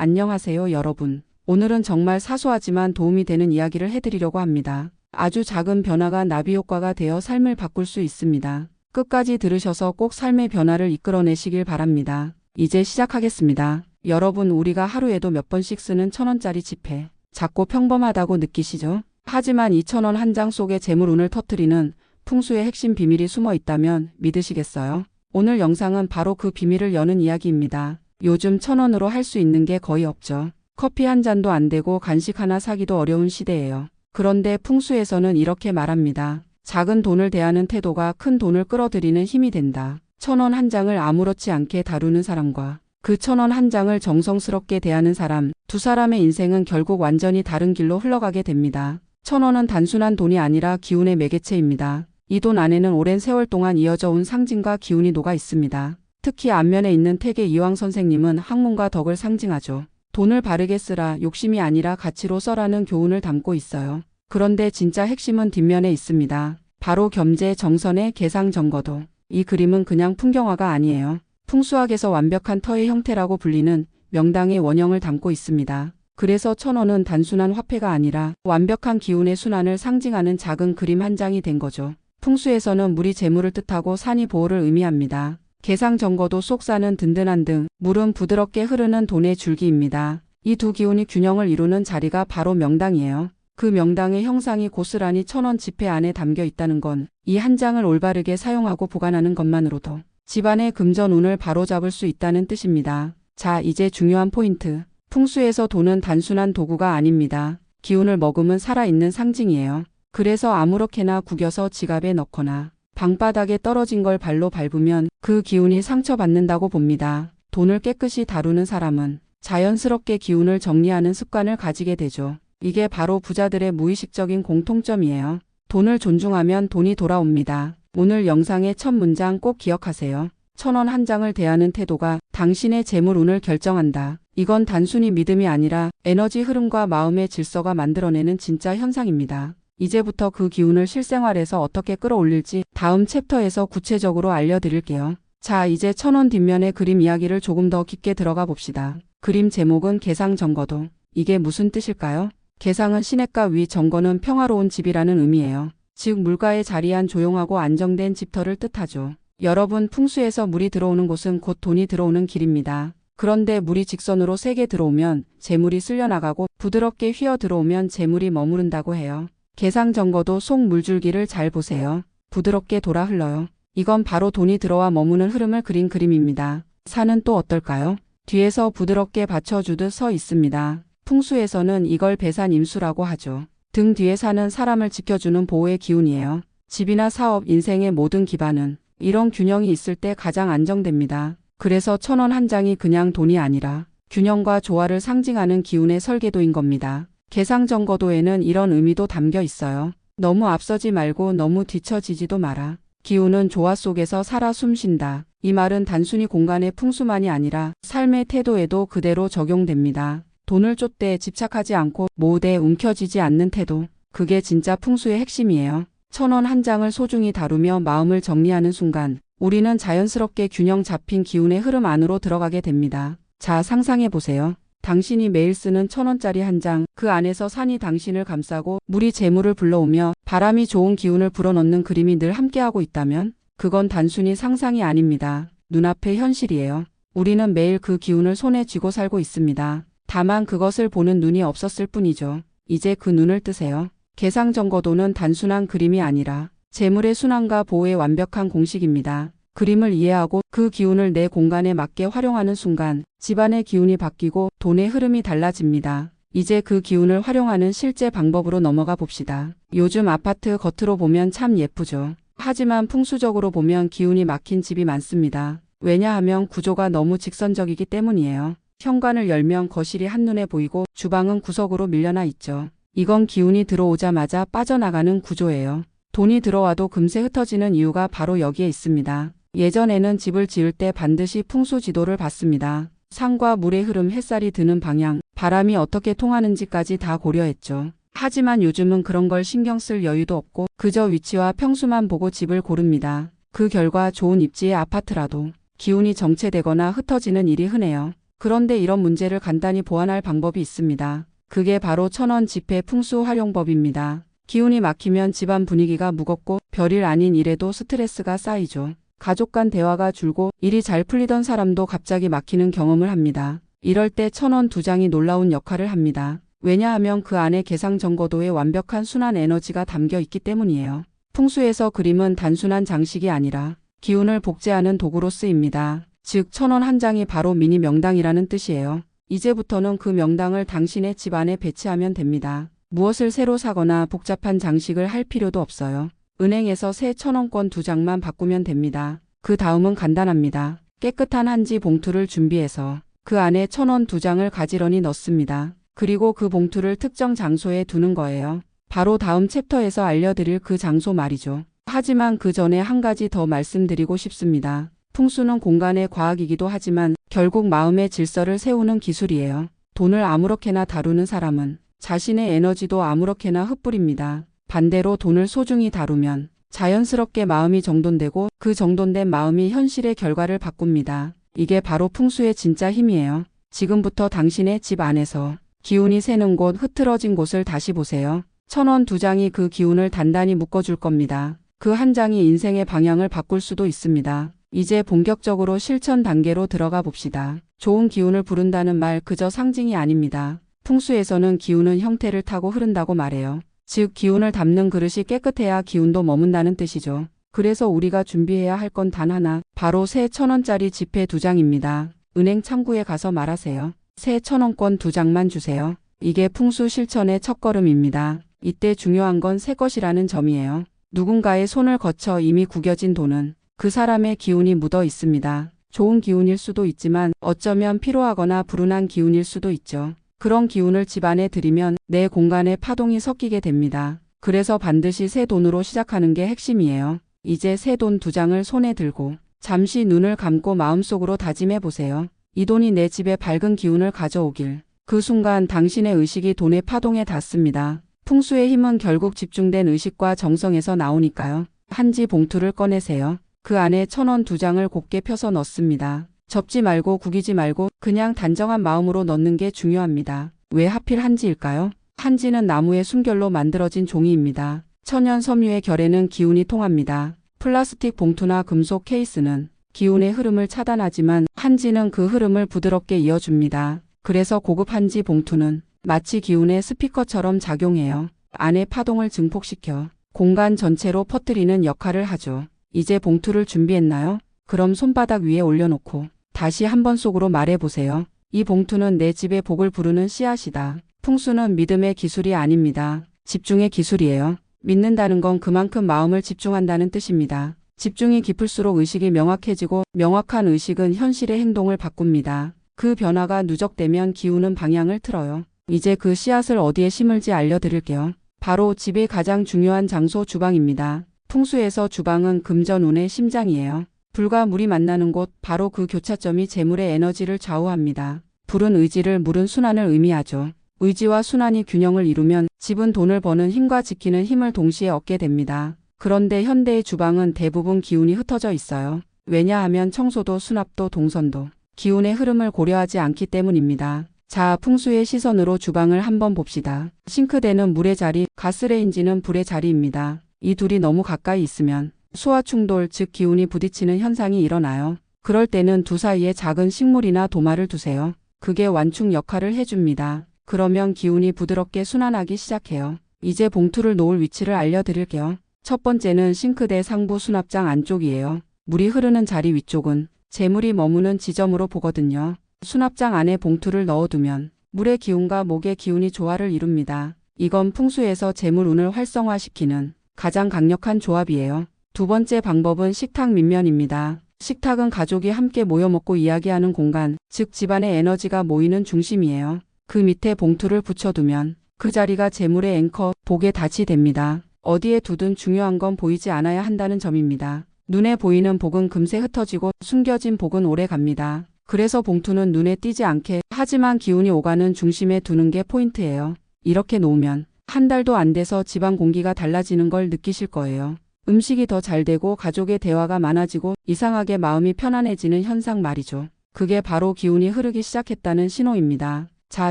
안녕하세요, 여러분. 오늘은 정말 사소하지만 도움이 되는 이야기를 해드리려고 합니다. 아주 작은 변화가 나비 효과가 되어 삶을 바꿀 수 있습니다. 끝까지 들으셔서 꼭 삶의 변화를 이끌어내시길 바랍니다. 이제 시작하겠습니다. 여러분, 우리가 하루에도 몇 번씩 쓰는 천 원짜리 지폐. 작고 평범하다고 느끼시죠? 하지만 이천원 한 장 속에 재물운을 터트리는 풍수의 핵심 비밀이 숨어 있다면 믿으시겠어요? 오늘 영상은 바로 그 비밀을 여는 이야기입니다. 요즘 천 원으로 할 수 있는 게 거의 없죠. 커피 한 잔도 안 되고 간식 하나 사기도 어려운 시대예요. 그런데 풍수에서는 이렇게 말합니다. 작은 돈을 대하는 태도가 큰 돈을 끌어들이는 힘이 된다. 천 원 한 장을 아무렇지 않게 다루는 사람과 그 천 원 한 장을 정성스럽게 대하는 사람, 두 사람의 인생은 결국 완전히 다른 길로 흘러가게 됩니다. 천 원은 단순한 돈이 아니라 기운의 매개체입니다. 이 돈 안에는 오랜 세월 동안 이어져 온 상징과 기운이 녹아 있습니다. 특히 앞면에 있는 태계 이황 선생님은 학문과 덕을 상징하죠. 돈을 바르게 쓰라 욕심이 아니라 가치로 써라는 교훈을 담고 있어요. 그런데 진짜 핵심은 뒷면에 있습니다. 바로 겸재 정선의 계상 정거도. 이 그림은 그냥 풍경화가 아니에요. 풍수학에서 완벽한 터의 형태라고 불리는 명당의 원형을 담고 있습니다. 그래서 천원은 단순한 화폐가 아니라 완벽한 기운의 순환을 상징하는 작은 그림 한 장이 된 거죠. 풍수에서는 물이 재물을 뜻하고 산이 보호를 의미합니다. 개상 정거도 쏙 사는 든든한 등, 물은 부드럽게 흐르는 돈의 줄기입니다. 이 두 기운이 균형을 이루는 자리가 바로 명당이에요. 그 명당의 형상이 고스란히 천원 지폐 안에 담겨 있다는 건 이 한 장을 올바르게 사용하고 보관하는 것만으로도 집안의 금전운을 바로잡을 수 있다는 뜻입니다. 자, 이제 중요한 포인트. 풍수에서 돈은 단순한 도구가 아닙니다. 기운을 머금은 살아있는 상징이에요. 그래서 아무렇게나 구겨서 지갑에 넣거나 방바닥에 떨어진 걸 발로 밟으면 그 기운이 상처받는다고 봅니다. 돈을 깨끗이 다루는 사람은 자연스럽게 기운을 정리하는 습관을 가지게 되죠. 이게 바로 부자들의 무의식적인 공통점이에요. 돈을 존중하면 돈이 돌아옵니다. 오늘 영상의 첫 문장 꼭 기억하세요. 천 원 한 장을 대하는 태도가 당신의 재물 운을 결정한다. 이건 단순히 믿음이 아니라 에너지 흐름과 마음의 질서가 만들어내는 진짜 현상입니다. 이제부터 그 기운을 실생활에서 어떻게 끌어올릴지 다음 챕터에서 구체적으로 알려드릴게요. 자, 이제 천원 뒷면의 그림 이야기를 조금 더 깊게 들어가 봅시다. 그림 제목은 개상정거도. 이게 무슨 뜻일까요? 개상은 시냇가 위 정거는 평화로운 집이라는 의미예요. 즉 물가에 자리한 조용하고 안정된 집터를 뜻하죠. 여러분 풍수에서 물이 들어오는 곳은 곧 돈이 들어오는 길입니다. 그런데 물이 직선으로 세게 들어오면 재물이 쓸려나가고 부드럽게 휘어 들어오면 재물이 머무른다고 해요. 개상정거도 속 물줄기를 잘 보세요. 부드럽게 돌아 흘러요. 이건 바로 돈이 들어와 머무는 흐름을 그린 그림입니다. 산은 또 어떨까요? 뒤에서 부드럽게 받쳐주듯 서 있습니다. 풍수에서는 이걸 배산 임수라고 하죠. 등 뒤에 사는 사람을 지켜주는 보호의 기운이에요. 집이나 사업, 인생의 모든 기반은 이런 균형이 있을 때 가장 안정됩니다. 그래서 천 원 한 장이 그냥 돈이 아니라 균형과 조화를 상징하는 기운의 설계도인 겁니다. 개상정거도에는 이런 의미도 담겨 있어요. 너무 앞서지 말고 너무 뒤처지지도 마라. 기운은 조화 속에서 살아 숨쉰다. 이 말은 단순히 공간의 풍수만이 아니라 삶의 태도에도 그대로 적용됩니다. 돈을 쫓되 집착하지 않고 모대 움켜쥐지 않는 태도. 그게 진짜 풍수의 핵심이에요. 천 원 한 장을 소중히 다루며 마음을 정리하는 순간 우리는 자연스럽게 균형 잡힌 기운의 흐름 안으로 들어가게 됩니다. 자, 상상해 보세요. 당신이 매일 쓰는 천 원짜리 한 장, 그 안에서 산이 당신을 감싸고 물이 재물을 불러오며 바람이 좋은 기운을 불어넣는 그림이 늘 함께하고 있다면 그건 단순히 상상이 아닙니다. 눈앞의 현실이에요. 우리는 매일 그 기운을 손에 쥐고 살고 있습니다. 다만 그것을 보는 눈이 없었을 뿐이죠. 이제 그 눈을 뜨세요. 개상정거도는 단순한 그림이 아니라 재물의 순환과 보호의 완벽한 공식입니다. 그림을 이해하고 그 기운을 내 공간에 맞게 활용하는 순간 집안의 기운이 바뀌고 돈의 흐름이 달라집니다. 이제 그 기운을 활용하는 실제 방법으로 넘어가 봅시다. 요즘 아파트 겉으로 보면 참 예쁘죠. 하지만 풍수적으로 보면 기운이 막힌 집이 많습니다. 왜냐하면 구조가 너무 직선적이기 때문이에요. 현관을 열면 거실이 한눈에 보이고 주방은 구석으로 밀려나 있죠. 이건 기운이 들어오자마자 빠져나가는 구조예요. 돈이 들어와도 금세 흩어지는 이유가 바로 여기에 있습니다. 예전에는 집을 지을 때 반드시 풍수 지도를 봤습니다. 산과 물의 흐름, 햇살이 드는 방향, 바람이 어떻게 통하는지까지 다 고려했죠. 하지만 요즘은 그런 걸 신경 쓸 여유도 없고 그저 위치와 평수만 보고 집을 고릅니다. 그 결과 좋은 입지의 아파트라도 기운이 정체되거나 흩어지는 일이 흔해요. 그런데 이런 문제를 간단히 보완할 방법이 있습니다. 그게 바로 천원 지폐 풍수 활용법입니다. 기운이 막히면 집안 분위기가 무겁고 별일 아닌 일에도 스트레스가 쌓이죠. 가족 간 대화가 줄고 일이 잘 풀리던 사람도 갑자기 막히는 경험을 합니다. 이럴 때 천 원 두 장이 놀라운 역할을 합니다. 왜냐하면 그 안에 계상 정거도의 완벽한 순환 에너지가 담겨 있기 때문이에요. 풍수에서 그림은 단순한 장식이 아니라 기운을 복제하는 도구로 쓰입니다. 즉, 천 원 한 장이 바로 미니 명당이라는 뜻이에요. 이제부터는 그 명당을 당신의 집 안에 배치하면 됩니다. 무엇을 새로 사거나 복잡한 장식을 할 필요도 없어요. 은행에서 새 천원권 두 장만 바꾸면 됩니다. 그 다음은 간단합니다. 깨끗한 한지 봉투를 준비해서 그 안에 천원 두 장을 가지런히 넣습니다. 그리고 그 봉투를 특정 장소에 두는 거예요. 바로 다음 챕터에서 알려드릴 그 장소 말이죠. 하지만 그 전에 한 가지 더 말씀드리고 싶습니다. 풍수는 공간의 과학이기도 하지만 결국 마음의 질서를 세우는 기술이에요. 돈을 아무렇게나 다루는 사람은 자신의 에너지도 아무렇게나 흩뿌립니다. 반대로 돈을 소중히 다루면 자연스럽게 마음이 정돈되고 그 정돈된 마음이 현실의 결과를 바꿉니다. 이게 바로 풍수의 진짜 힘이에요. 지금부터 당신의 집 안에서 기운이 새는 곳, 흐트러진 곳을 다시 보세요. 천 원 두 장이 그 기운을 단단히 묶어줄 겁니다. 그 한 장이 인생의 방향을 바꿀 수도 있습니다. 이제 본격적으로 실천 단계로 들어가 봅시다. 좋은 기운을 부른다는 말 그저 상징이 아닙니다. 풍수에서는 기운은 형태를 타고 흐른다고 말해요. 즉, 기운을 담는 그릇이 깨끗해야 기운도 머문다는 뜻이죠. 그래서 우리가 준비해야 할 건 단 하나, 바로 새 천원짜리 지폐 두 장입니다. 은행 창구에 가서 말하세요. 새 천원권 두 장만 주세요. 이게 풍수 실천의 첫걸음입니다. 이때 중요한 건 새 것이라는 점이에요. 누군가의 손을 거쳐 이미 구겨진 돈은 그 사람의 기운이 묻어 있습니다. 좋은 기운일 수도 있지만 어쩌면 피로하거나 불운한 기운일 수도 있죠. 그런 기운을 집안에 들이면 내 공간에 파동이 섞이게 됩니다. 그래서 반드시 새 돈으로 시작하는 게 핵심이에요. 이제 새 돈 두 장을 손에 들고 잠시 눈을 감고 마음속으로 다짐해 보세요. 이 돈이 내 집에 밝은 기운을 가져오길. 그 순간 당신의 의식이 돈의 파동에 닿습니다. 풍수의 힘은 결국 집중된 의식과 정성에서 나오니까요. 한지 봉투를 꺼내세요. 그 안에 천 원 두 장을 곱게 펴서 넣습니다. 접지 말고 구기지 말고 그냥 단정한 마음으로 넣는 게 중요합니다. 왜 하필 한지일까요? 한지는 나무의 순결로 만들어진 종이입니다. 천연 섬유의 결에는 기운이 통합니다. 플라스틱 봉투나 금속 케이스는 기운의 흐름을 차단하지만 한지는 그 흐름을 부드럽게 이어줍니다. 그래서 고급 한지 봉투는 마치 기운의 스피커처럼 작용해요. 안의 파동을 증폭시켜 공간 전체로 퍼뜨리는 역할을 하죠. 이제 봉투를 준비했나요? 그럼 손바닥 위에 올려놓고 다시 한번 속으로 말해보세요. 이 봉투는 내 집의 복을 부르는 씨앗이다. 풍수는 믿음의 기술이 아닙니다. 집중의 기술이에요. 믿는다는 건 그만큼 마음을 집중한다는 뜻입니다. 집중이 깊을수록 의식이 명확해지고 명확한 의식은 현실의 행동을 바꿉니다. 그 변화가 누적되면 기운은 방향을 틀어요. 이제 그 씨앗을 어디에 심을지 알려드릴게요. 바로 집의 가장 중요한 장소 주방입니다. 풍수에서 주방은 금전운의 심장이에요. 불과 물이 만나는 곳, 바로 그 교차점이 재물의 에너지를 좌우합니다. 불은 의지를, 물은 순환을 의미하죠. 의지와 순환이 균형을 이루면 집은 돈을 버는 힘과 지키는 힘을 동시에 얻게 됩니다. 그런데 현대의 주방은 대부분 기운이 흩어져 있어요. 왜냐하면 청소도 수납도 동선도 기운의 흐름을 고려하지 않기 때문입니다. 자, 풍수의 시선으로 주방을 한번 봅시다. 싱크대는 물의 자리, 가스레인지는 불의 자리입니다. 이 둘이 너무 가까이 있으면 수화 충돌, 즉 기운이 부딪히는 현상이 일어나요. 그럴 때는 두 사이에 작은 식물이나 도마를 두세요. 그게 완충 역할을 해줍니다. 그러면 기운이 부드럽게 순환하기 시작해요. 이제 봉투를 놓을 위치를 알려드릴게요. 첫 번째는 싱크대 상부 수납장 안쪽이에요. 물이 흐르는 자리 위쪽은 재물이 머무는 지점으로 보거든요. 수납장 안에 봉투를 넣어두면 물의 기운과 목의 기운이 조화를 이룹니다. 이건 풍수에서 재물운을 활성화시키는 가장 강력한 조합이에요. 두 번째 방법은 식탁 밑면입니다. 식탁은 가족이 함께 모여 먹고 이야기하는 공간, 즉 집안의 에너지가 모이는 중심이에요. 그 밑에 봉투를 붙여두면 그 자리가 재물의 앵커, 복의 닻이 됩니다. 어디에 두든 중요한 건 보이지 않아야 한다는 점입니다. 눈에 보이는 복은 금세 흩어지고 숨겨진 복은 오래 갑니다. 그래서 봉투는 눈에 띄지 않게 하지만 기운이 오가는 중심에 두는 게 포인트예요. 이렇게 놓으면 한 달도 안 돼서 집안 공기가 달라지는 걸 느끼실 거예요. 음식이 더 잘 되고 가족의 대화가 많아지고 이상하게 마음이 편안해지는 현상 말이죠. 그게 바로 기운이 흐르기 시작했다는 신호입니다. 자,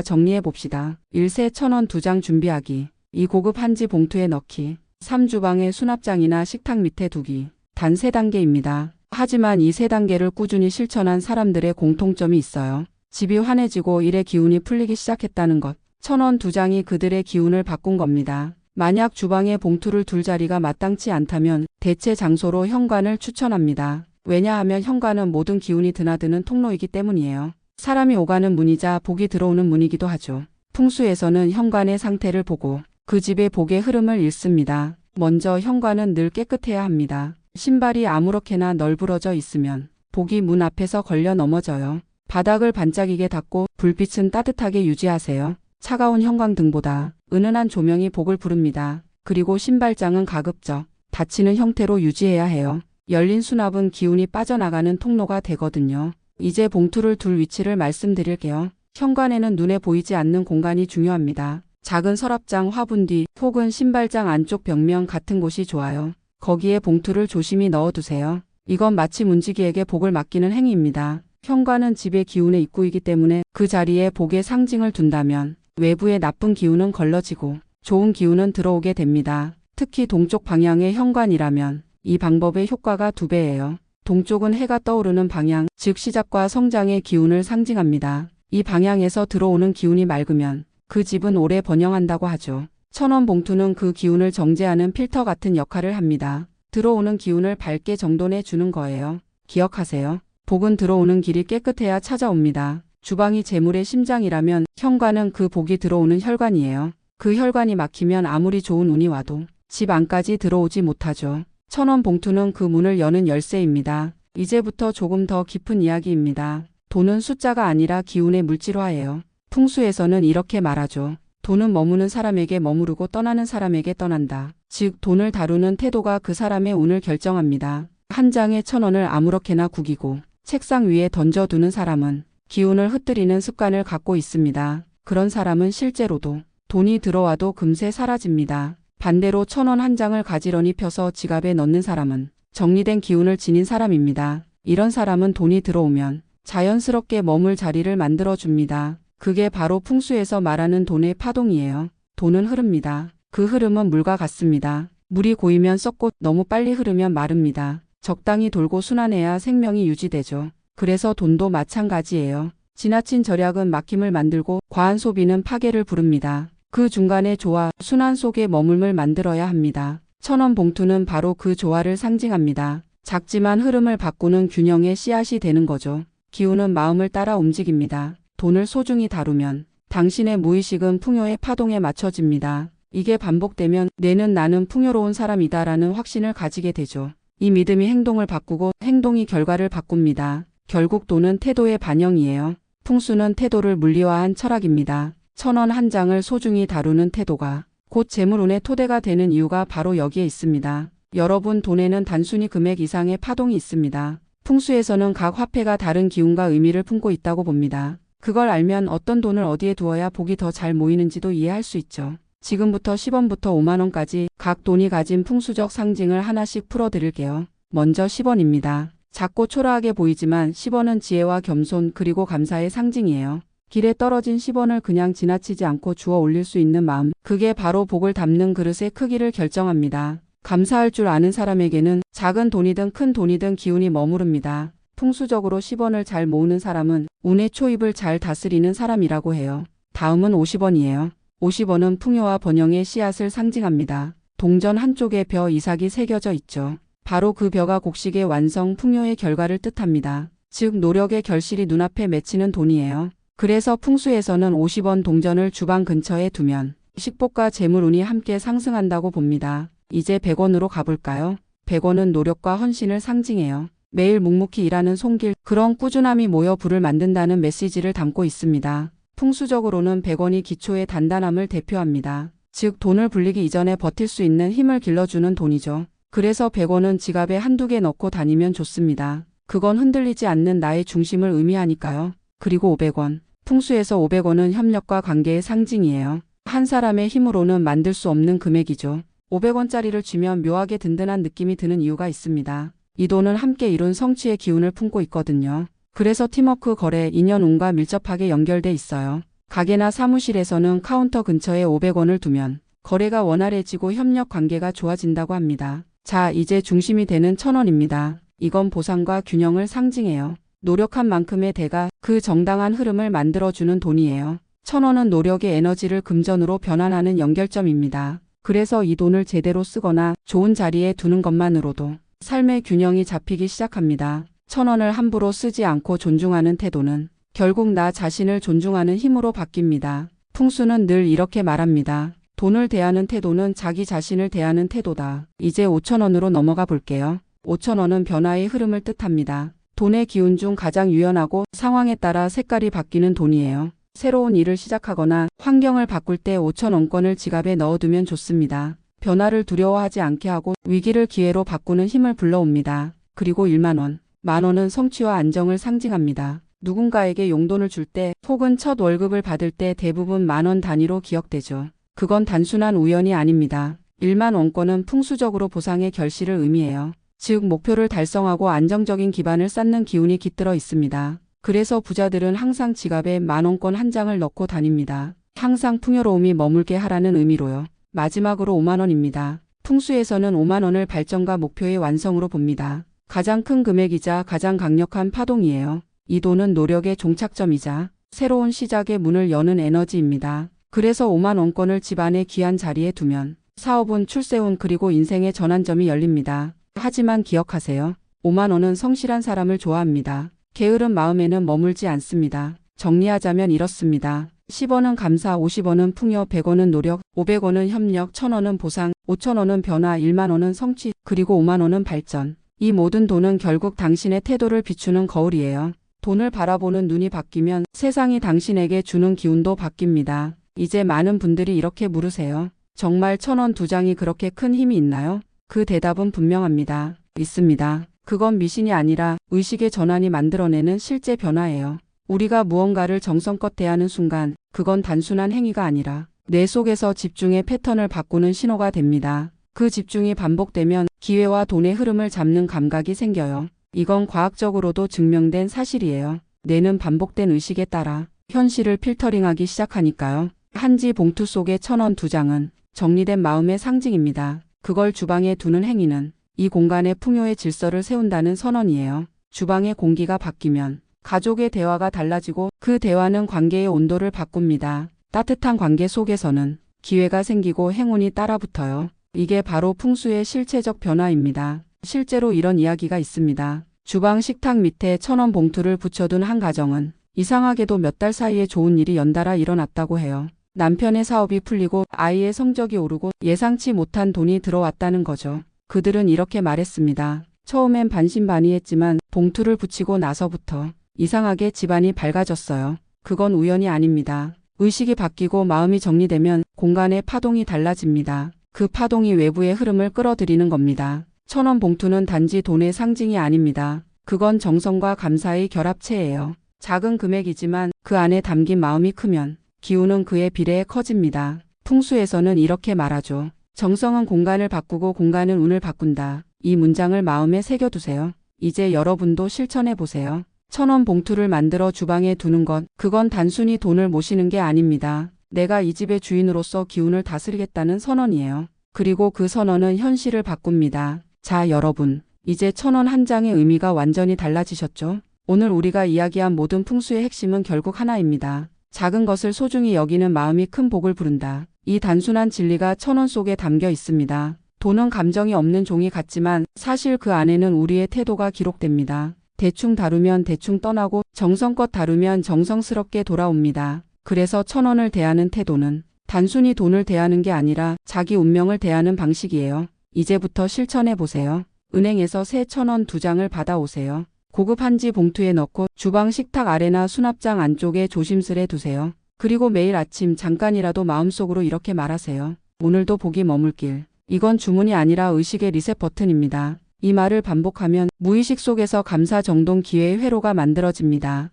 정리해 봅시다. 1세 천원 두 장 준비하기. 이 고급 한지 봉투에 넣기. 3주방에 수납장이나 식탁 밑에 두기. 단세 단계입니다. 하지만 이세 단계를 꾸준히 실천한 사람들의 공통점이 있어요. 집이 환해지고 일의 기운이 풀리기 시작했다는 것. 천원 두 장이 그들의 기운을 바꾼 겁니다. 만약 주방에 봉투를 둘 자리가 마땅치 않다면 대체 장소로 현관을 추천합니다. 왜냐하면 현관은 모든 기운이 드나드는 통로이기 때문이에요. 사람이 오가는 문이자 복이 들어오는 문이기도 하죠. 풍수에서는 현관의 상태를 보고 그 집의 복의 흐름을 읽습니다. 먼저 현관은 늘 깨끗해야 합니다. 신발이 아무렇게나 널브러져 있으면 복이 문 앞에서 걸려 넘어져요. 바닥을 반짝이게 닦고 불빛은 따뜻하게 유지하세요. 차가운 형광등보다 은은한 조명이 복을 부릅니다. 그리고 신발장은 가급적 닫히는 형태로 유지해야 해요. 열린 수납은 기운이 빠져나가는 통로가 되거든요. 이제 봉투를 둘 위치를 말씀드릴게요. 현관에는 눈에 보이지 않는 공간이 중요합니다. 작은 서랍장 화분 뒤 혹은 신발장 안쪽 벽면 같은 곳이 좋아요. 거기에 봉투를 조심히 넣어두세요. 이건 마치 문지기에게 복을 맡기는 행위입니다. 현관은 집의 기운의 입구이기 때문에 그 자리에 복의 상징을 둔다면 외부의 나쁜 기운은 걸러지고 좋은 기운은 들어오게 됩니다. 특히 동쪽 방향의 현관이라면 이 방법의 효과가 두 배예요. 동쪽은 해가 떠오르는 방향, 즉 시작과 성장의 기운을 상징합니다. 이 방향에서 들어오는 기운이 맑으면 그 집은 오래 번영한다고 하죠. 천원 봉투는 그 기운을 정제하는 필터 같은 역할을 합니다. 들어오는 기운을 밝게 정돈해 주는 거예요. 기억하세요. 복은 들어오는 길이 깨끗해야 찾아옵니다. 주방이 재물의 심장이라면 현관은 그 복이 들어오는 혈관이에요. 그 혈관이 막히면 아무리 좋은 운이 와도 집 안까지 들어오지 못하죠. 천원 봉투는 그 문을 여는 열쇠입니다. 이제부터 조금 더 깊은 이야기입니다. 돈은 숫자가 아니라 기운의 물질화예요. 풍수에서는 이렇게 말하죠. 돈은 머무는 사람에게 머무르고 떠나는 사람에게 떠난다. 즉, 돈을 다루는 태도가 그 사람의 운을 결정합니다. 한 장의 천 원을 아무렇게나 구기고 책상 위에 던져두는 사람은 기운을 흩뜨리는 습관을 갖고 있습니다. 그런 사람은 실제로도 돈이 들어와도 금세 사라집니다. 반대로 천 원 한 장을 가지런히 펴서 지갑에 넣는 사람은 정리된 기운을 지닌 사람입니다. 이런 사람은 돈이 들어오면 자연스럽게 머물 자리를 만들어 줍니다. 그게 바로 풍수에서 말하는 돈의 파동이에요. 돈은 흐릅니다. 그 흐름은 물과 같습니다. 물이 고이면 썩고 너무 빨리 흐르면 마릅니다. 적당히 돌고 순환해야 생명이 유지되죠. 그래서 돈도 마찬가지예요. 지나친 절약은 막힘을 만들고 과한 소비는 파괴를 부릅니다. 그 중간에 조화, 순환 속에 머물물 만들어야 합니다. 천원 봉투는 바로 그 조화를 상징합니다. 작지만 흐름을 바꾸는 균형의 씨앗이 되는 거죠. 기운은 마음을 따라 움직입니다. 돈을 소중히 다루면 당신의 무의식은 풍요의 파동에 맞춰집니다. 이게 반복되면 뇌는 나는 풍요로운 사람이다라는 확신을 가지게 되죠. 이 믿음이 행동을 바꾸고 행동이 결과를 바꿉니다. 결국 돈은 태도의 반영이에요. 풍수는 태도를 물리화한 철학입니다. 천원 한 장을 소중히 다루는 태도가 곧 재물운의 토대가 되는 이유가 바로 여기에 있습니다. 여러분 돈에는 단순히 금액 이상의 파동이 있습니다. 풍수에서는 각 화폐가 다른 기운과 의미를 품고 있다고 봅니다. 그걸 알면 어떤 돈을 어디에 두어야 복이 더 잘 모이는지도 이해할 수 있죠. 지금부터 10원부터 5만원까지 각 돈이 가진 풍수적 상징을 하나씩 풀어드릴게요. 먼저 10원입니다. 작고 초라하게 보이지만 10원은 지혜와 겸손 그리고 감사의 상징이에요. 길에 떨어진 10원을 그냥 지나치지 않고 주워 올릴 수 있는 마음, 그게 바로 복을 담는 그릇의 크기를 결정합니다. 감사할 줄 아는 사람에게는 작은 돈이든 큰 돈이든 기운이 머무릅니다. 풍수적으로 10원을 잘 모으는 사람은 운의 초입을 잘 다스리는 사람이라고 해요. 다음은 50원이에요. 50원은 풍요와 번영의 씨앗을 상징합니다. 동전 한쪽에 벼 이삭이 새겨져 있죠. 바로 그 벼가 곡식의 완성 풍요의 결과를 뜻합니다. 즉 노력의 결실이 눈앞에 맺히는 돈이에요. 그래서 풍수에서는 50원 동전을 주방 근처에 두면 식복과 재물운이 함께 상승한다고 봅니다. 이제 100원으로 가볼까요? 100원은 노력과 헌신을 상징해요. 매일 묵묵히 일하는 손길, 그런 꾸준함이 모여 부를 만든다는 메시지를 담고 있습니다. 풍수적으로는 100원이 기초의 단단함을 대표합니다. 즉 돈을 불리기 이전에 버틸 수 있는 힘을 길러주는 돈이죠. 그래서 100원은 지갑에 한두 개 넣고 다니면 좋습니다. 그건 흔들리지 않는 나의 중심을 의미하니까요. 그리고 500원. 풍수에서 500원은 협력과 관계의 상징이에요. 한 사람의 힘으로는 만들 수 없는 금액이죠. 500원짜리를 쥐면 묘하게 든든한 느낌이 드는 이유가 있습니다. 이 돈은 함께 이룬 성취의 기운을 품고 있거든요. 그래서 팀워크 거래, 인연 운과 밀접하게 연결돼 있어요. 가게나 사무실에서는 카운터 근처에 500원을 두면 거래가 원활해지고 협력 관계가 좋아진다고 합니다. 자, 이제 중심이 되는 1000원입니다. 이건 보상과 균형을 상징해요. 노력한 만큼의 대가 그 정당한 흐름을 만들어주는 돈이에요. 1000원은 노력의 에너지를 금전으로 변환하는 연결점입니다. 그래서 이 돈을 제대로 쓰거나 좋은 자리에 두는 것만으로도 삶의 균형이 잡히기 시작합니다. 1000원을 함부로 쓰지 않고 존중하는 태도는 결국 나 자신을 존중하는 힘으로 바뀝니다. 풍수는 늘 이렇게 말합니다. 돈을 대하는 태도는 자기 자신을 대하는 태도다. 이제 5천원으로 넘어가 볼게요. 5천원은 변화의 흐름을 뜻합니다. 돈의 기운 중 가장 유연하고 상황에 따라 색깔이 바뀌는 돈이에요. 새로운 일을 시작하거나 환경을 바꿀 때 5천원권을 지갑에 넣어두면 좋습니다. 변화를 두려워하지 않게 하고 위기를 기회로 바꾸는 힘을 불러옵니다. 그리고 1만원, 만원은 성취와 안정을 상징합니다. 누군가에게 용돈을 줄 때 혹은 첫 월급을 받을 때 대부분 만원 단위로 기억되죠. 그건 단순한 우연이 아닙니다. 1만 원권은 풍수적으로 보상의 결실을 의미해요. 즉 목표를 달성하고 안정적인 기반을 쌓는 기운이 깃들어 있습니다. 그래서 부자들은 항상 지갑에 만 원권 한 장을 넣고 다닙니다. 항상 풍요로움이 머물게 하라는 의미로요. 마지막으로 5만 원입니다. 풍수에서는 5만 원을 발전과 목표의 완성으로 봅니다. 가장 큰 금액이자 가장 강력한 파동이에요. 이 돈은 노력의 종착점이자 새로운 시작의 문을 여는 에너지입니다. 그래서 5만 원권을 집안의 귀한 자리에 두면 사업은 출세운 그리고 인생의 전환점이 열립니다. 하지만 기억하세요. 5만 원은 성실한 사람을 좋아합니다. 게으른 마음에는 머물지 않습니다. 정리하자면 이렇습니다. 10원은 감사, 50원은 풍요, 100원은 노력, 500원은 협력, 1000원은 보상, 5000원은 변화, 1만원은 성취, 그리고 5만원은 발전. 이 모든 돈은 결국 당신의 태도를 비추는 거울이에요. 돈을 바라보는 눈이 바뀌면 세상이 당신에게 주는 기운도 바뀝니다. 이제 많은 분들이 이렇게 물으세요. 정말 천 원 두 장이 그렇게 큰 힘이 있나요? 그 대답은 분명합니다. 있습니다. 그건 미신이 아니라 의식의 전환이 만들어내는 실제 변화예요. 우리가 무언가를 정성껏 대하는 순간 그건 단순한 행위가 아니라 뇌 속에서 집중의 패턴을 바꾸는 신호가 됩니다. 그 집중이 반복되면 기회와 돈의 흐름을 잡는 감각이 생겨요. 이건 과학적으로도 증명된 사실이에요. 뇌는 반복된 의식에 따라 현실을 필터링하기 시작하니까요. 한지 봉투 속의 천 원 두 장은 정리된 마음의 상징입니다. 그걸 주방에 두는 행위는 이 공간의 풍요의 질서를 세운다는 선언이에요. 주방의 공기가 바뀌면 가족의 대화가 달라지고 그 대화는 관계의 온도를 바꿉니다. 따뜻한 관계 속에서는 기회가 생기고 행운이 따라붙어요. 이게 바로 풍수의 실체적 변화입니다. 실제로 이런 이야기가 있습니다. 주방 식탁 밑에 천원 봉투를 붙여둔 한 가정은 이상하게도 몇 달 사이에 좋은 일이 연달아 일어났다고 해요. 남편의 사업이 풀리고 아이의 성적이 오르고 예상치 못한 돈이 들어왔다는 거죠. 그들은 이렇게 말했습니다. 처음엔 반신반의했지만 봉투를 붙이고 나서부터 이상하게 집안이 밝아졌어요. 그건 우연이 아닙니다. 의식이 바뀌고 마음이 정리되면 공간의 파동이 달라집니다. 그 파동이 외부의 흐름을 끌어들이는 겁니다. 천원 봉투는 단지 돈의 상징이 아닙니다. 그건 정성과 감사의 결합체예요. 작은 금액이지만 그 안에 담긴 마음이 크면 기운은 그에 비례해 커집니다. 풍수에서는 이렇게 말하죠. 정성은 공간을 바꾸고 공간은 운을 바꾼다. 이 문장을 마음에 새겨두세요. 이제 여러분도 실천해 보세요. 천원 봉투를 만들어 주방에 두는 것, 그건 단순히 돈을 모시는 게 아닙니다. 내가 이 집의 주인으로서 기운을 다스리겠다는 선언이에요. 그리고 그 선언은 현실을 바꿉니다. 자, 여러분. 이제 천원 한 장의 의미가 완전히 달라지셨죠? 오늘 우리가 이야기한 모든 풍수의 핵심은 결국 하나입니다. 작은 것을 소중히 여기는 마음이 큰 복을 부른다. 이 단순한 진리가 천원 속에 담겨 있습니다. 돈은 감정이 없는 종이 같지만 사실 그 안에는 우리의 태도가 기록됩니다. 대충 다루면 대충 떠나고 정성껏 다루면 정성스럽게 돌아옵니다. 그래서 천 원을 대하는 태도는 단순히 돈을 대하는 게 아니라 자기 운명을 대하는 방식이에요. 이제부터 실천해 보세요. 은행에서 새 천 원 두 장을 받아오세요. 고급 한지 봉투에 넣고 주방 식탁 아래나 수납장 안쪽에 조심스레 두세요. 그리고 매일 아침 잠깐이라도 마음속으로 이렇게 말하세요. 오늘도 복이 머물길. 이건 주문이 아니라 의식의 리셋 버튼입니다. 이 말을 반복하면 무의식 속에서 감사 정동 기회의 회로가 만들어집니다.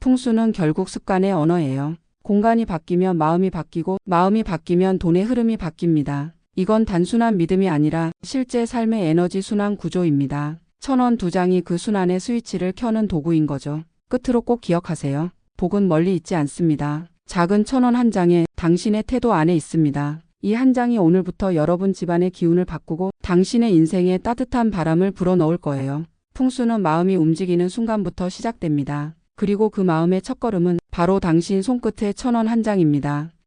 풍수는 결국 습관의 언어예요. 공간이 바뀌면 마음이 바뀌고 마음이 바뀌면 돈의 흐름이 바뀝니다. 이건 단순한 믿음이 아니라 실제 삶의 에너지 순환 구조입니다. 천 원 두 장이 그 순환의 스위치를 켜는 도구인 거죠. 끝으로 꼭 기억하세요. 복은 멀리 있지 않습니다. 작은 천 원 한 장에 당신의 태도 안에 있습니다. 이 한 장이 오늘부터 여러분 집안의 기운을 바꾸고 당신의 인생에 따뜻한 바람을 불어넣을 거예요. 풍수는 마음이 움직이는 순간부터 시작됩니다. 그리고 그 마음의 첫걸음은 바로 당신 손끝의 천 원 한 장입니다.